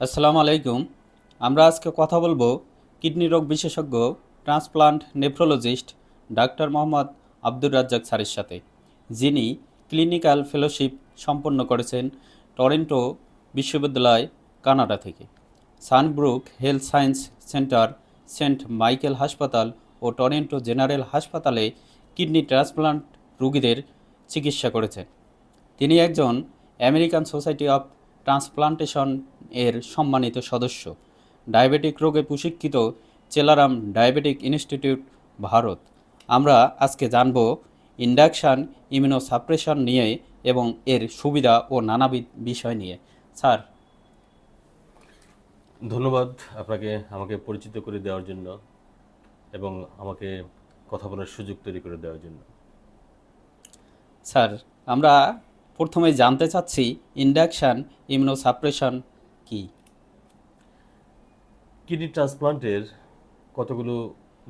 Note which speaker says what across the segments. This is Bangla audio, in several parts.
Speaker 1: আসসালামু আলাইকুম। আমরা আজকে কথা বলব কিডনি রোগ বিশেষজ্ঞ transplant nephrologist doctor Mohammad Abdur Razzak স্যারের সাথে, যিনি ক্লিনিক্যাল ফেলোশিপ সম্পন্ন করেছেন টরেন্টো বিশ্ববিদ্যালয়, কানাডা থেকে। Sunnybrook health science centre, Saint Michael হাসপাতাল ও টরেন্টো জেনারেল হাসপাতালে কিডনি ট্রান্সপ্লান্ট রোগীদের চিকিৎসা করেছেন। তিনি একজন আমেরিকান সোসাইটি অফ ট্রান্সপ্লান্টেশন এর সম্মানিত সদস্য। ডায়াবেটিক রোগে প্রশিক্ষিত চেলারাম ডায়াবেটিক ইনস্টিটিউট ভারত। আমরা আজকে জানব ইন্ডাকশান ইমিউনোসাপ্রেশন নিয়ে এবং এর সুবিধা ও নানাবিধ বিষয় নিয়ে। স্যার।
Speaker 2: ধন্যবাদ আপনাকে আমাকে পরিচিত করে দেওয়ার জন্য এবং আমাকে কথা বলার সুযোগ তৈরি করে দেওয়ার জন্য।
Speaker 1: স্যার আমরা প্রথমে জানতে চাচ্ছি ইন্ডাকশান ইমিউনোসাপ্রেশন কি?
Speaker 2: কিডনি ট্রান্সপ্লান্টের কতগুলো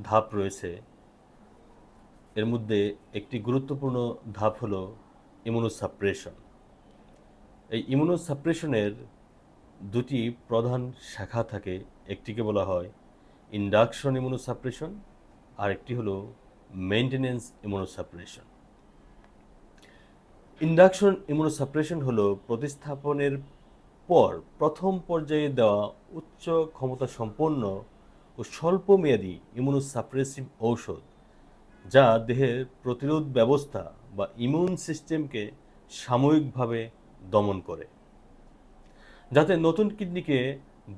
Speaker 2: ধাপ রয়েছে? এর মধ্যে একটি গুরুত্বপূর্ণ ধাপ হলো ইমিউনোসাপ্রেশন এই ইমিউনোসাপ্রেশনের দুটি প্রধান শাখা থাকে। একটিকে বলা হয় ইন্ডাকশন ইমিউনোসাপ্রেশন আর একটি হলো মেনটেনেন্স ইমিউনোসাপ্রেশন ইন্ডাকশন ইমিউনোসাপ্রেশন হলো প্রতিস্থাপনের পর প্রথম পর্যায়ে দেওয়া উচ্চ ক্ষমতা সম্পন্ন ও স্বল্পমেয়াদী ইমিউনোসাপ্রেসিভ ঔষধ, যা দেহের প্রতিরোধ ব্যবস্থা বা ইমিউন সিস্টেমকে সাময়িকভাবে দমন করে, যাতে নতুন কিডনিকে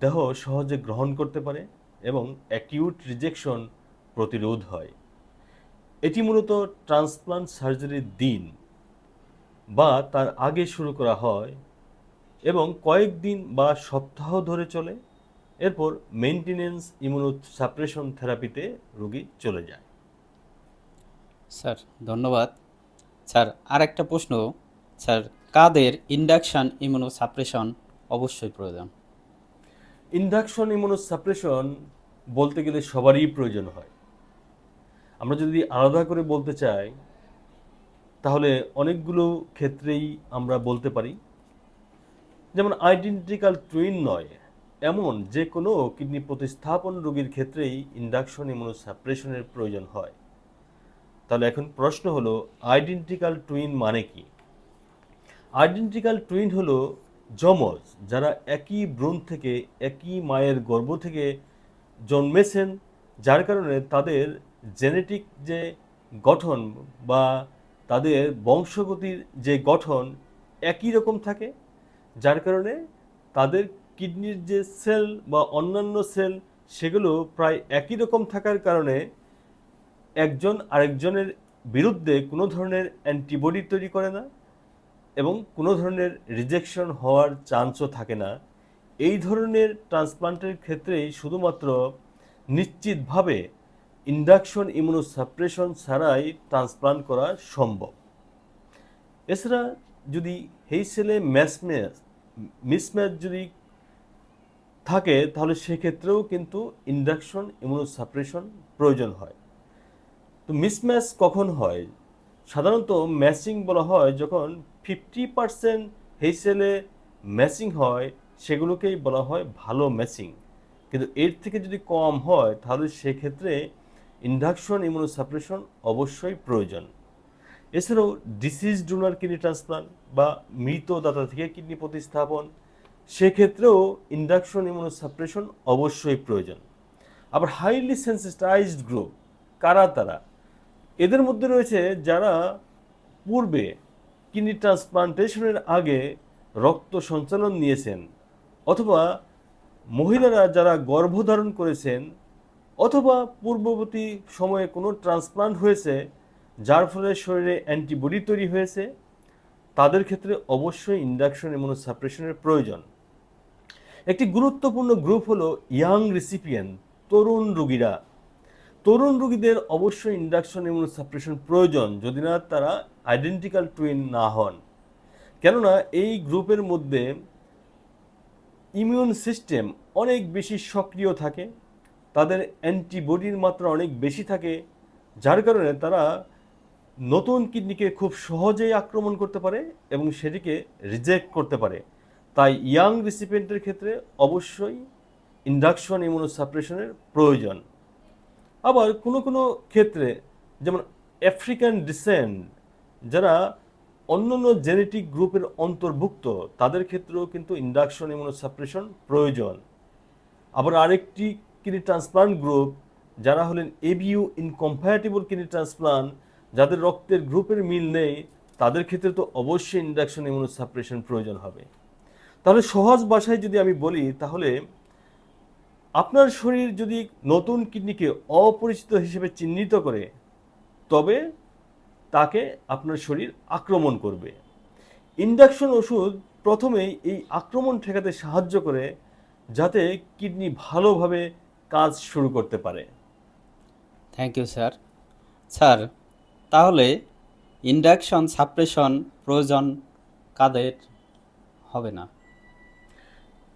Speaker 2: দেহ সহজে গ্রহণ করতে পারে এবং অ্যাকিউট রিজেকশন প্রতিরোধ হয়। এটি মূলত ট্রান্সপ্লান্ট সার্জারির দিন বা তার আগে শুরু করা হয় এবং কয়েকদিন বা সপ্তাহ ধরে চলে। এরপর মেনটেনেন্স ইমিউনো সাপ্রেশন থেরাপিতে রোগী চলে যায়।
Speaker 1: স্যার ধন্যবাদ। স্যার আর একটা প্রশ্ন। স্যার কাদের ইন্ডাকশান ইমিউনোসাপ্রেশন অবশ্যই প্রয়োজন?
Speaker 2: ইন্ডাকশন ইমিউনো সাপ্রেশন বলতে গেলে সবারই প্রয়োজন হয়। আমরা যদি আলাদা করে বলতে চাই তাহলে অনেকগুলো ক্ষেত্রেই আমরা বলতে পারি, যেমন আইডেন্টিক্যাল টুইন নয়, এমন যে কোনো কিডনি প্রতিস্থাপন রোগীর ক্ষেত্রেই ইন্ডাকশন ইমিউনো সাপ্রেশনের প্রয়োজন হয়। তাহলে এখন প্রশ্ন হলো আইডেন্টিক্যাল টুইন মানে কি? আইডেন্টিক্যাল টুইন হলো যমজ, যারা একই ভ্রূণ থেকে, একই মায়ের গর্ভ থেকে জন্মেছেন, যার কারণে তাদের জেনেটিক যে গঠন বা তাদের বংশগতির যে গঠন একই রকম থাকে, যার কারণে তাদের কিডনির যে সেল বা অন্যান্য সেল সেগুলো প্রায় একই রকম থাকার কারণে একজন আরেকজনের বিরুদ্ধে কোনো ধরনের অ্যান্টিবডি তৈরি করে না এবং কোনো ধরনের রিজেকশন হওয়ার চান্সও থাকে না। এই ধরনের ট্রান্সপ্লান্টের ক্ষেত্রেই শুধুমাত্র নিশ্চিতভাবে ইন্ডাকশন ইমিউনোসাপ্রেশন ছাড়াই ট্রান্সপ্লান্ট করা সম্ভব। এছাড়া যদি এই সেলে ম্যাচম্যাচ, মিসম্যাচ যদি থাকে, তাহলে সেক্ষেত্রেও কিন্তু ইন্ডাকশন ইমিউনোসাপ্রেশন প্রয়োজন হয়। তো মিসম্যাচ কখন হয়? সাধারণত ম্যাচিং বলা হয় যখন ফিফটি পার্সেন্ট হেইসেলে ম্যাচিং হয়, সেগুলোকেই বলা হয় ভালো ম্যাচিং। কিন্তু এর থেকে যদি কম হয়, তাহলে সেক্ষেত্রে ইন্ডাকশন ইমিউনোসাপ্রেশন অবশ্যই প্রয়োজন। এছাড়াও ডিসিজ ডোনার কিডনি ট্রান্সপ্লান্ট বা মৃত দাতা থেকে কিডনি প্রতিস্থাপন, সেক্ষেত্রেও ইন্ডাকশন ইমিউনোসাপ্রেশন অবশ্যই প্রয়োজন। আবার হাইলি সেন্সিটাইজড গ্রুপ কারা তারা? এদের মধ্যে রয়েছে যারা পূর্বে কিডনি ট্রান্সপ্লান্টেশনের আগে রক্ত সঞ্চালন নিয়েছেন, অথবা মহিলারা যারা গর্ভধারণ করেছেন অথবা পূর্ববর্তী সময়ে কোনো ট্রান্সপ্লান্ট হয়েছে, যার ফলে শরীরে অ্যান্টিবডি তৈরি হয়েছে, তাদের ক্ষেত্রে অবশ্যই ইন্ডাকশন ইমিউনোসাপ্রেশনের প্রয়োজন। একটি গুরুত্বপূর্ণ গ্রুপ হলো ইয়াং রিসিপিয়েন্ট, তরুণ রুগীরা। তরুণ রুগীদের অবশ্যই ইন্ডাকশন ইমিউনোসাপ্রেশন প্রয়োজন, যদি না তারা আইডেন্টিক্যাল টুইন না হন। কেননা, এই গ্রুপের মধ্যে ইমিউন সিস্টেম অনেক বেশি সক্রিয় থাকে তাদের অ্যান্টিবডির মাত্রা অনেক বেশি থাকে, যার কারণে তারা নতুন কিডনিকে খুব সহজেই আক্রমণ করতে পারে এবং সেটিকে রিজেক্ট করতে পারে। তাই ইয়াং রিসিপিয়েন্টের ক্ষেত্রে অবশ্যই ইন্ডাকশন ইমিউনোসাপ্রেশনের প্রয়োজন। আবার কোনো কোনো ক্ষেত্রে যেমন আফ্রিকান ডিসেন্ট যারা অন্যান্য জেনেটিক গ্রুপের অন্তর্ভুক্ত, তাদের ক্ষেত্রেও কিন্তু ইন্ডাকশন ইমিউনোসাপ্রেশন প্রয়োজন। আবার আরেকটি কিডনি ট্রান্সপ্লান্ট গ্রুপ, যারা হলেন এবিইউ ইনকম্প্যাটিবল কিডনি ট্রান্সপ্লান্ট, যাদের রক্তের গ্রুপের মিল নেই, তাদের ক্ষেত্রে তো অবশ্যই ইন্ডাকশন ইমিউনোসাপ্রেশন প্রয়োজন হবে। তাহলে সহজ ভাষায় যদি আমি বলি, তাহলে আপনার শরীর যদি নতুন কিডনিকে অপরিচিত হিসেবে চিহ্নিত করে, তবে তাকে আপনার শরীর আক্রমণ করবে। ইন্ডাকশন ওষুধ প্রথমেই এই আক্রমণ ঠেকাতে সাহায্য করে, যাতে কিডনি ভালোভাবে কাজ শুরু করতে পারে।
Speaker 1: থ্যাংক ইউ স্যার স্যার তাহলে ইন্ডাকশন সাপ্রেশন প্রয়োজন কাদের হবে না?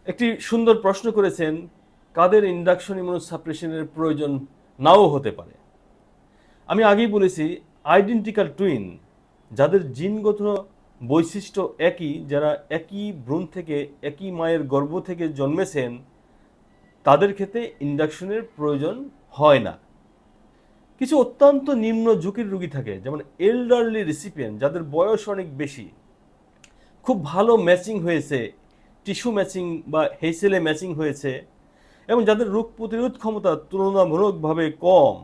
Speaker 2: একটি সুন্দর প্রশ্ন করেছেন কাদের ইন্ডাকশন ইমিউনোসাপ্রেশনের প্রয়োজন নাও হতে পারে? আমি আগেই বলেছি আইডেন্টিক্যাল টুইন যাদের জিনগত বৈশিষ্ট্য একই যারা একই ভ্রূণ থেকে একই মায়ের গর্ভ থেকে জন্মেছেন তাদের ক্ষেত্রে ইন্ডাকশনের প্রয়োজন হয় না। কিছু অত্যন্ত নিম্ন ঝুঁকির রোগী থাকে, যেমন এল্ডারলি রিসিপিয়েন্ট যাদের বয়স অনেক বেশি। খুব ভালো ম্যাচিং হয়েছে টিস্যু ম্যাচিং বা হেসেলে ম্যাচিং হয়েছে এবং যাদের রোগ প্রতিরোধ ক্ষমতা তুলনামূলকভাবে কম,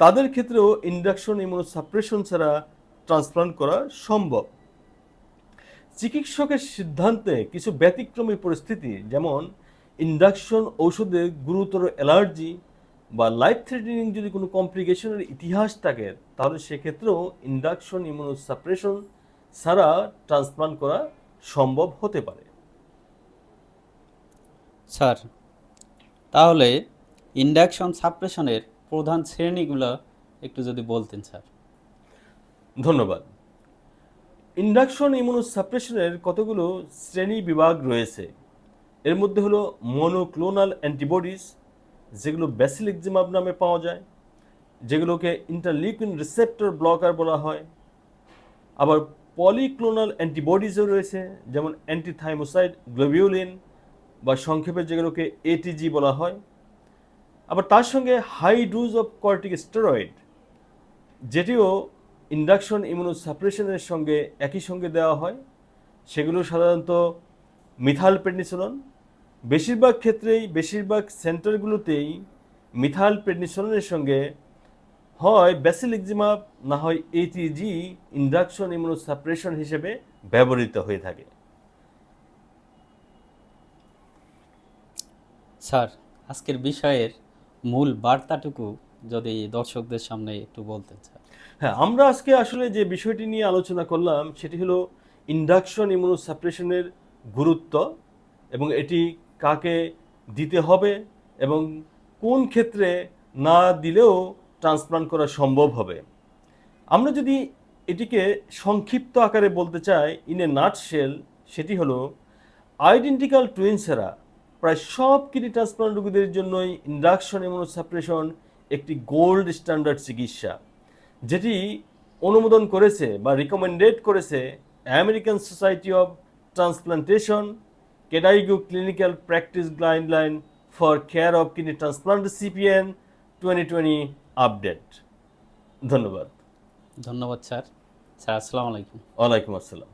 Speaker 2: তাদের ক্ষেত্রেও ইন্ডাকশন ইমিউনোসাপ্রেশন ছাড়া ট্রান্সপ্লান্ট করা সম্ভব। চিকিৎসকের সিদ্ধান্তে কিছু ব্যতিক্রমী পরিস্থিতি, যেমন ইন্ডাকশন ঔষধে গুরুতর অ্যালার্জি বা লাইফ থ্রেটেনিং যদি কোনো কমপ্লিকেশনের ইতিহাস থাকে তাহলে সেক্ষেত্রেও ইন্ডাকশন ইমিউনোসাপ্রেশন ছাড়া ট্রান্সপ্লান্ট করা সম্ভব হতে পারে।
Speaker 1: স্যার তাহলে ইন্ডাকশন সাপ্রেশনের প্রধান শ্রেণীগুলো একটু যদি বলতেন স্যার।
Speaker 2: ধন্যবাদ। ইন্ডাকশন ইমিউনোসাপ্রেশনের কতগুলো শ্রেণি বিভাগ রয়েছে? এর মধ্যে হলো মনোক্লোনাল অ্যান্টিবডিস যেগুলো ব্যাসিলিকজিমাব নামে পাওয়া যায়, যেগুলোকে ইন্টারলিউকিন রিসেপ্টর ব্লকার বলা হয়। আবার পলিক্লোনাল অ্যান্টিবডিজও রয়েছে, যেমন অ্যান্টিথাইমোসাইড গ্লোবিউলিন বা সংক্ষেপে যেগুলোকে এটিজি বলা হয়। আবার তার সঙ্গে high dose of corticosteroid যেটিও ইন্ডাকশন ইমিউনোসাপ্রেশনের সঙ্গে একই সঙ্গে দেওয়া হয়। সেগুলো সাধারণত মিথাল প্রেডনিসোলন বেশিরভাগ ক্ষেত্রেই বেশিরভাগ সেন্টারগুলোতেই মিথাল প্রেডনিসোলনের সঙ্গে হয় ব্যাসিলিকজিমাব না হয় এটিজি ইন্ডাকশন ইমিউনোসাপ্রেশন হিসেবে ব্যবহৃত হয়ে থাকে।
Speaker 1: স্যার আজকের বিষয়ের মূল বার্তাটুকু যদি দর্শকদের সামনে একটু বলতেন স্যার।
Speaker 2: হ্যাঁ আমরা আজকে আসলে যে বিষয়টি নিয়ে আলোচনা করলাম সেটি হলো ইন্ডাকশন ইমিউনোসাপ্রেশনের গুরুত্ব এবং এটি কাকে দিতে হবে এবং কোন ক্ষেত্রে না দিলেও ট্রান্সপ্লান্ট করা সম্ভব হবে। আমরা যদি এটিকে সংক্ষিপ্ত আকারে বলতে চাই ইন এ নাটশেল সেটি হলো আইডেন্টিক্যাল টুইন্সেরা প্রায় সব কিডনি ট্রান্সপ্লান্ট রোগীদের জন্যই ইন্ডাকশন ইমিউনোসাপ্রেশন একটি গোল্ড স্ট্যান্ডার্ড চিকিৎসা, যেটি অনুমোদন করেছে বা রিকমেন্ডেড করেছে American society of transplantation clinical practice guideline for care of kidney transplant CPN twenty twenty update ধন্যবাদ।
Speaker 1: ধন্যবাদ স্যার। স্যার আসসালামু আলাইকুম।
Speaker 2: ওয়ালাইকুম আসসালাম।